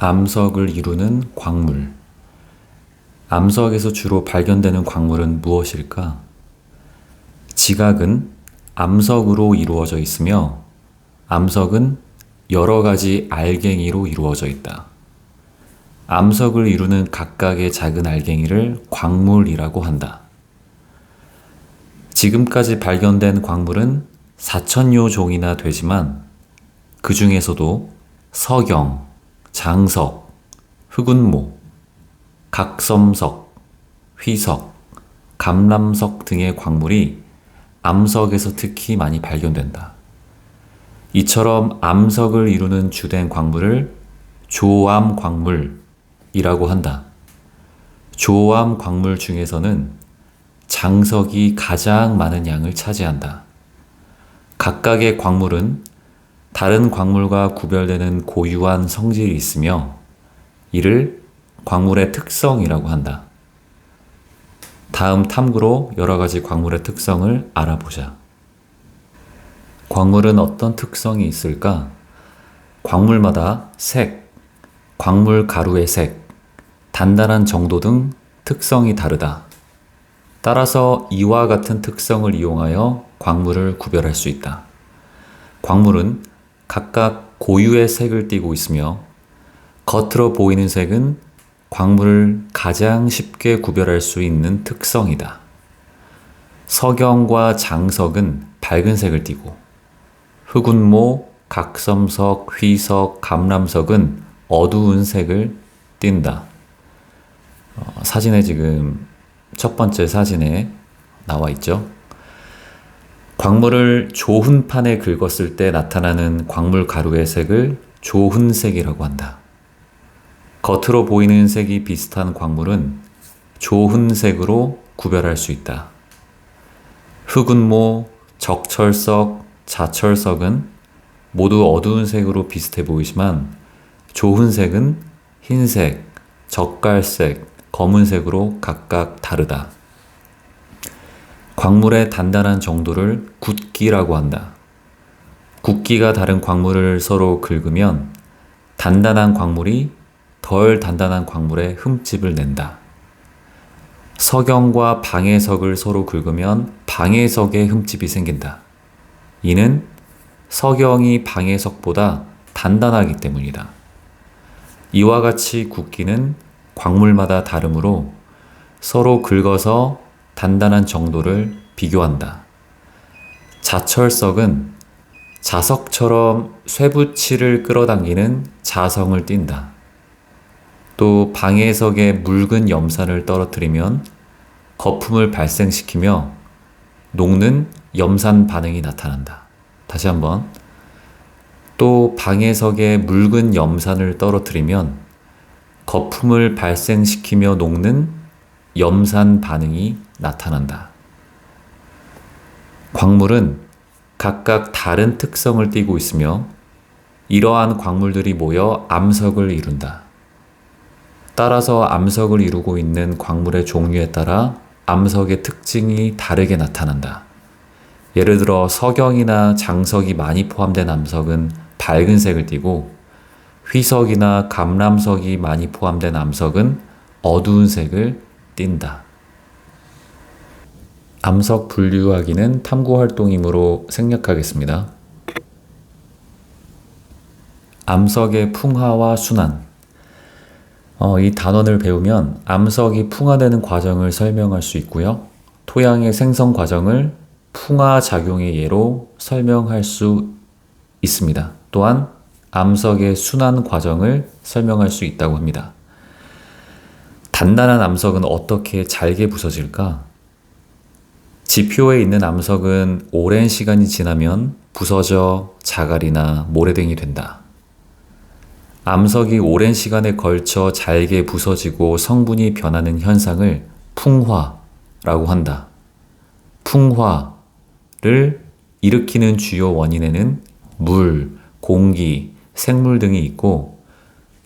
암석을 이루는 광물. 암석에서 주로 발견되는 광물은 무엇일까? 지각은 암석으로 이루어져 있으며 암석은 여러 가지 알갱이로 이루어져 있다. 암석을 이루는 각각의 작은 알갱이를 광물이라고 한다. 지금까지 발견된 광물은 4천여 종이나 되지만 그 중에서도 석영, 장석, 흑운모, 각섬석, 휘석, 감람석 등의 광물이 암석에서 특히 많이 발견된다. 이처럼 암석을 이루는 주된 광물을 조암 광물이라고 한다. 조암 광물 중에서는 장석이 가장 많은 양을 차지한다. 각각의 광물은 다른 광물과 구별되는 고유한 성질이 있으며 이를 광물의 특성이라고 한다. 다음 탐구로 여러 가지 광물의 특성을 알아보자. 광물은 어떤 특성이 있을까? 광물마다 색, 광물 가루의 색, 단단한 정도 등 특성이 다르다. 따라서 이와 같은 특성을 이용하여 광물을 구별할 수 있다. 광물은 각각 고유의 색을 띠고 있으며 겉으로 보이는 색은 광물을 가장 쉽게 구별할 수 있는 특성이다. 석영과 장석은 밝은 색을 띠고 흑운모, 각섬석, 휘석, 감람석은 어두운 색을 띈다. 어, 사진에 지금 첫 번째 사진에 나와 있죠. 광물을 조훈판에 긁었을 때 나타나는 광물 가루의 색을 조훈색이라고 한다. 겉으로 보이는 색이 비슷한 광물은 조훈색으로 구별할 수 있다. 흑운모, 적철석, 자철석은 모두 어두운 색으로 비슷해 보이지만 조훈색은 흰색, 적갈색, 검은색으로 각각 다르다. 광물의 단단한 정도를 굳기라고 한다. 굳기가 다른 광물을 서로 긁으면 단단한 광물이 덜 단단한 광물에 흠집을 낸다. 석영과 방해석을 서로 긁으면 방해석에 흠집이 생긴다. 이는 석영이 방해석보다 단단하기 때문이다. 이와 같이 굳기는 광물마다 다르므로 서로 긁어서 단단한 정도를 비교한다. 자철석은 자석처럼 쇠붙이를 끌어당기는 자성을 띈다. 또 방해석에 묽은 염산을 떨어뜨리면 거품을 발생시키며 녹는 염산 반응이 나타난다. 다시 한번. 또 방해석에 묽은 염산을 떨어뜨리면 거품을 발생시키며 녹는 염산 반응이 나타난다. 광물은 각각 다른 특성을 띠고 있으며 이러한 광물들이 모여 암석을 이룬다. 따라서 암석을 이루고 있는 광물의 종류에 따라 암석의 특징이 다르게 나타난다. 예를 들어 석영이나 장석이 많이 포함된 암석은 밝은 색을 띠고 휘석이나 감람석이 많이 포함된 암석은 어두운 색을 띈다. 암석 분류하기는 탐구 활동이므로 생략하겠습니다. 암석의 풍화와 순환. 어, 이 단원을 배우면 암석이 풍화되는 과정을 설명할 수 있고요. 토양의 생성 과정을 풍화 작용의 예로 설명할 수 있습니다. 또한 암석의 순환 과정을 설명할 수 있다고 합니다. 단단한 암석은 어떻게 잘게 부서질까? 지표에 있는 암석은 오랜 시간이 지나면 부서져 자갈이나 모래등이 된다. 암석이 오랜 시간에 걸쳐 잘게 부서지고 성분이 변하는 현상을 풍화라고 한다. 풍화를 일으키는 주요 원인에는 물, 공기, 생물 등이 있고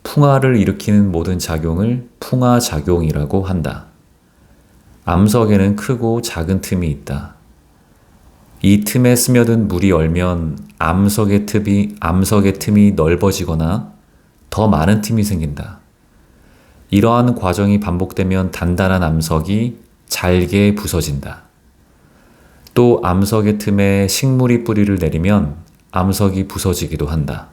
풍화를 일으키는 모든 작용을 풍화작용이라고 한다. 암석에는 크고 작은 틈이 있다. 이 틈에 스며든 물이 얼면 암석의 틈이, 암석의 틈이 넓어지거나 더 많은 틈이 생긴다. 이러한 과정이 반복되면 단단한 암석이 잘게 부서진다. 또 암석의 틈에 식물이 뿌리를 내리면 암석이 부서지기도 한다.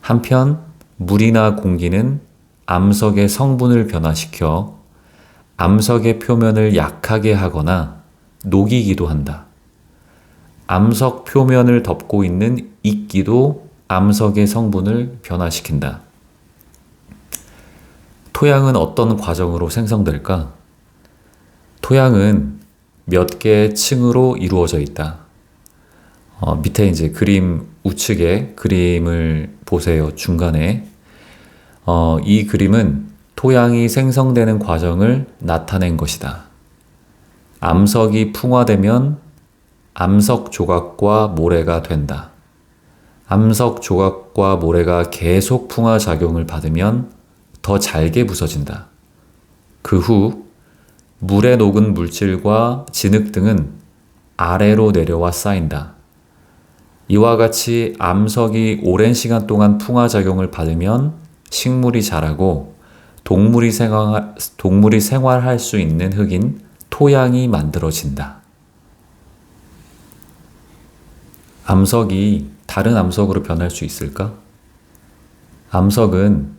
한편 물이나 공기는 암석의 성분을 변화시켜 암석의 표면을 약하게 하거나 녹이기도 한다. 암석 표면을 덮고 있는 이끼도 암석의 성분을 변화시킨다. 토양은 어떤 과정으로 생성될까? 토양은 몇 개의 층으로 이루어져 있다. 어, 밑에 이제 그림 우측에 그림을 보세요. 중간에. 어, 이 그림은 토양이 생성되는 과정을 나타낸 것이다. 암석이 풍화되면 암석 조각과 모래가 된다. 암석 조각과 모래가 계속 풍화 작용을 받으면 더 잘게 부서진다. 그 후 물에 녹은 물질과 진흙 등은 아래로 내려와 쌓인다. 이와 같이 암석이 오랜 시간 동안 풍화 작용을 받으면 식물이 자라고 동물이 생활, 동물이 생활할 수 있는 흙인 토양이 만들어진다. 암석이 다른 암석으로 변할 수 있을까? 암석은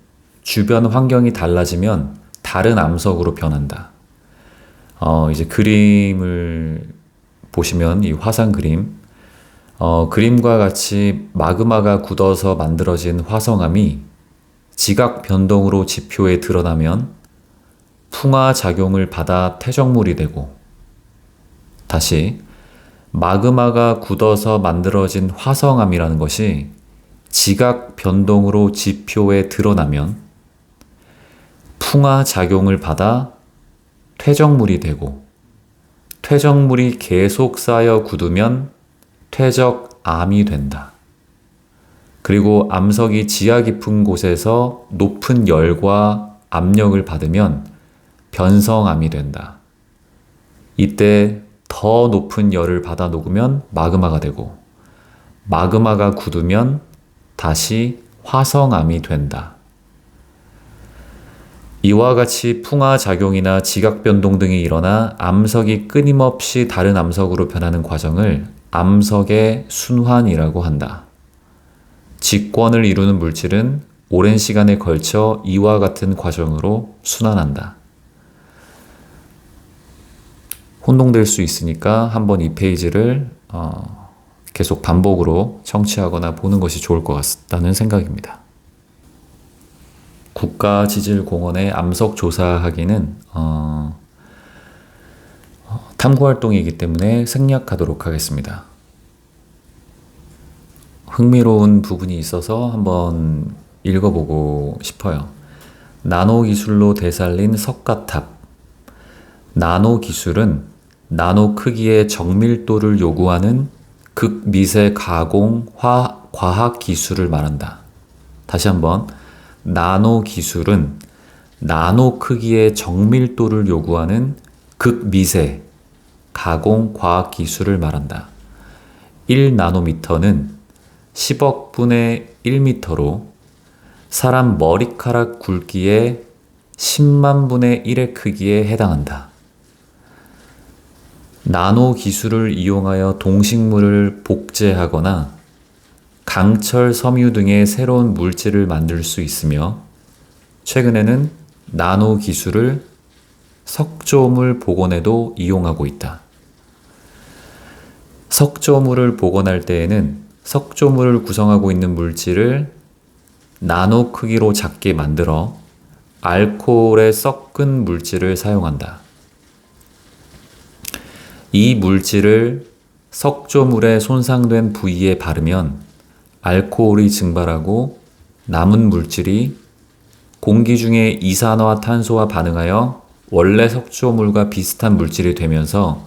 주변 환경이 달라지면 다른 암석으로 변한다. 어, 이제 그림을 보시면 이 화산 그림, 어, 그림과 같이 마그마가 굳어서 만들어진 화성암이 지각 변동으로 지표에 드러나면 풍화 작용을 받아 퇴적물이 되고 다시 마그마가 굳어서 만들어진 화성암이라는 것이 지각 변동으로 지표에 드러나면 풍화 작용을 받아 퇴적물이 되고 퇴적물이 계속 쌓여 굳으면 퇴적암이 된다. 그리고 암석이 지하 깊은 곳에서 높은 열과 압력을 받으면 변성암이 된다. 이때 더 높은 열을 받아 녹으면 마그마가 되고 마그마가 굳으면 다시 화성암이 된다. 이와 같이 풍화 작용이나 지각 변동 등이 일어나 암석이 끊임없이 다른 암석으로 변하는 과정을 암석의 순환이라고 한다. 직권을 이루는 물질은 오랜 시간에 걸쳐 이와 같은 과정으로 순환한다. 혼동될 수 있으니까 한번 이 페이지를 어, 계속 반복으로 청취하거나 보는 것이 좋을 것 같다는 생각입니다. 국가지질공원의 암석 조사하기는 어, 탐구 활동이기 때문에 생략하도록 하겠습니다. 흥미로운 부분이 있어서 한번 읽어보고 싶어요. 나노 기술로 되살린 석가탑. 나노 기술은 나노 크기의 정밀도를 요구하는 극미세 가공 화, 과학 기술을 말한다. 다시 한번. 나노 기술은 나노 크기의 정밀도를 요구하는 극미세 가공 과학 기술을 말한다. 1나노미터는 10억 분의 1미터로 사람 머리카락 굵기의 10만 분의 1의 크기에 해당한다. 나노 기술을 이용하여 동식물을 복제하거나 강철 섬유 등의 새로운 물질을 만들 수 있으며 최근에는 나노 기술을 석조물 복원에도 이용하고 있다. 석조물을 복원할 때에는 석조물을 구성하고 있는 물질을 나노 크기로 작게 만들어 알코올에 섞은 물질을 사용한다. 이 물질을 석조물에 손상된 부위에 바르면 알코올이 증발하고 남은 물질이 공기 중에 이산화탄소와 반응하여 원래 석조물과 비슷한 물질이 되면서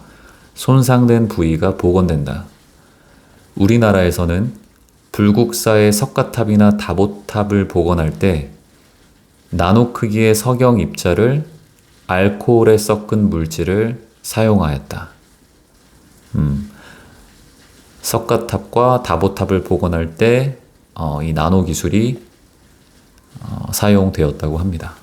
손상된 부위가 복원된다. 우리나라에서는 불국사의 석가탑이나 다보탑을 복원할 때 나노 크기의 석영 입자를 알코올에 섞은 물질을 사용하였다. 음, 석가탑과 다보탑을 복원할 때, 어, 이 나노 기술이 사용되었다고 합니다.